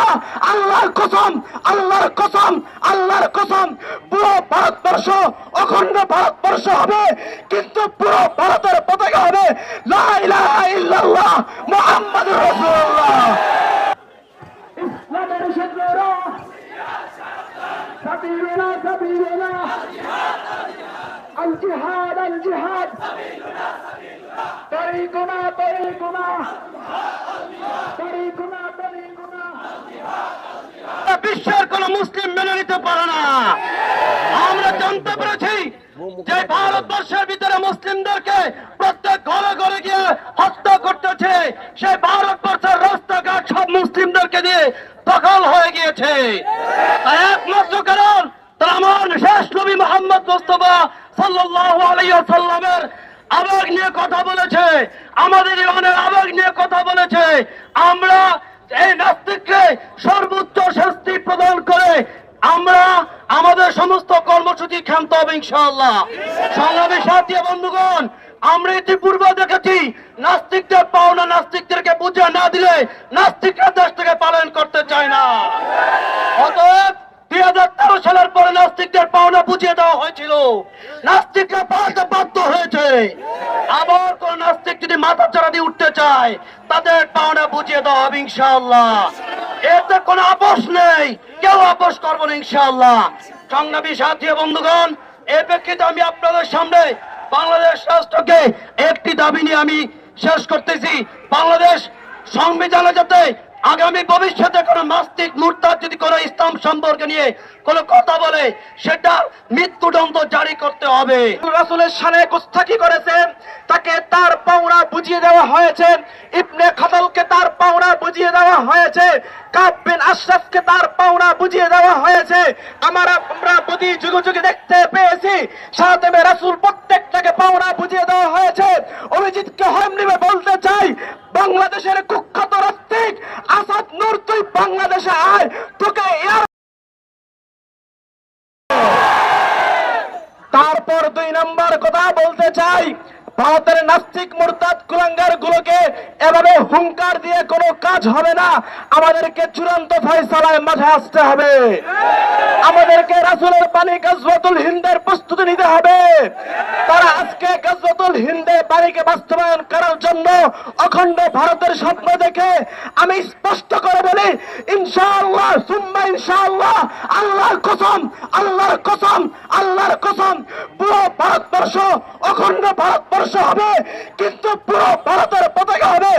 ইনশাআল্লাহ আল্লাহর কসম আল্লাহর কসম আল্লাহর কসম। পুরো ভারতবর্ষ অখণ্ড ভারতবর্ষ হবে, কিন্তু পুরো ভারতের পতাকা হবে তরিকুনা তরিকুনা বিশ্বের কোন মুসলিম মেনে নিতে পারে না। আমরা জানতে পেরেছি যে ভারতবর্ষের ভিতরে মুসলিমদেরকে প্রত্যেক ঘরে ঘরে গিয়ে হত্যা করতেছে। সেই ভারতবর্ষের রাস্তাঘাট সব মুসলিমদেরকে দিয়ে দখল হয়ে গিয়েছে। একমাত্র কারণ তারা আমার শেষ নবী মোহাম্মদ মুস্তফা সাল্লাল্লাহু আলাইহি ওয়াসাল্লামের আবেগ নিয়ে কথা বলেছে। আমাদের ইমানের আবেগ নিয়ে কথা বলেছে। আমরা এই নাস্তিককে সর্বোচ্চ শাস্তি প্রদান করে আমরা আমাদের সমস্ত কর্মসূচি ক্ষান্ত হবে ইনশাআল্লাহ। সংগ্রামী সাথী বন্ধুগণ, আমরা ইতিপূর্বে দেখেছি, নাস্তিকদের পাওনা নাস্তিকদেরকে বুঝে না দিলে নাস্তিকরা দেশ থেকে পালন করতে চায় না। অতএব দুই হাজার তেরো সালের পরে নাস্তিকদের পাওনা বুঝিয়ে দেওয়া হয়েছিল। নাস্তিকরা পাল্টে বাধ্য হয়েছে। আবার চায় তাদের পাওনা বুঝিয়ে দেওয়া হবে ইনশাআল্লাহ। এতে কোনো আপোষ নেই, কেউ আপোষ করব না ইনশাআল্লাহ। সংগ্রামী সাথী বন্ধুগণ, এ প্রেক্ষিতে আমি আপনাদের সামনে বাংলাদেশ রাষ্ট্রকে একটি দাবি নিয়ে আমি শেষ করতেছি। বাংলাদেশ সংবিধানে যাতে আগামী ভবিষ্যতে কোনো নাস্তিক মুরতাদ যদি কোনো ইসলাম সম্পর্কে নিয়ে কোনো কথা বলে, সেটা মৃত্যুদণ্ড জারি করতে হবে। রাসূলের শানে গুস্তাখি করেছেন তাকে তার পাওনা বুঝিয়ে দেওয়া হয়েছে। ইবনে খাতালকে তার পাওনা বুঝিয়ে দেওয়া হয়েছে। কাব বিন আশরাফকে তার পাওনা বুঝিয়ে দেওয়া হয়েছে। আমরা আমরা প্রতি যুগে যুগে দেখতে পেয়েছি, সাথে রাসুল প্রত্যেকটাকে পাওনা বুঝিয়ে দেওয়া হয়েছে। অভিজিৎকে হরমনিবে বলতে চাই, বাংলাদেশের কুখ্যাত রাস্তিক আসাদ নূর তুই বাংলাদেশে আয় তোকে তারপর দুই নাম্বার কথা বলতে চাই ভারতের নাস্তিক মুরতাদ কুলাঙ্গার গুলোকে এভাবে হুঙ্কার দিয়ে কোনো কাজ হবে না। আমাদেরকে চূড়ান্ত ফয়সালায় মাঝে আসতে হবে। আমাদেরকে রাসূলের পানি গজওয়াতুল হিন্দের প্রস্তুতি নিতে হবে। তারা আজকে গজওয়াতুল হিন্দে পানিকে বাস্তবায়ন করার জন্য অখণ্ড ভারতের স্বপ্ন দেখে আমি স্পষ্ট করে বলি, ইনশাআল্লাহ, সুম্মা ইনশাআল্লাহ, আল্লাহর কসম আল্লাহর কসম আল্লাহর কসম, পুরো ভারতবর্ষ অখণ্ড ভারতবর্ষ হবে, কিন্তু পুরো ভারতের পতাকা হবে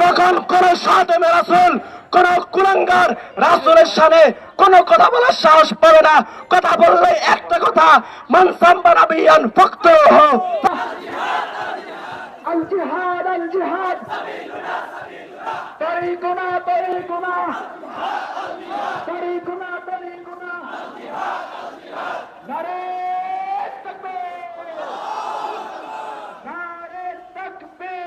তখন কোন সাদেমে রাসূল, কোন কুলাঙ্গার রাসূলের সামনে কোনো কথা বলার সাহস পাবে না। কথা বললে একটা কথা, মান সাম্বা নাবিয়ান তরিকুনা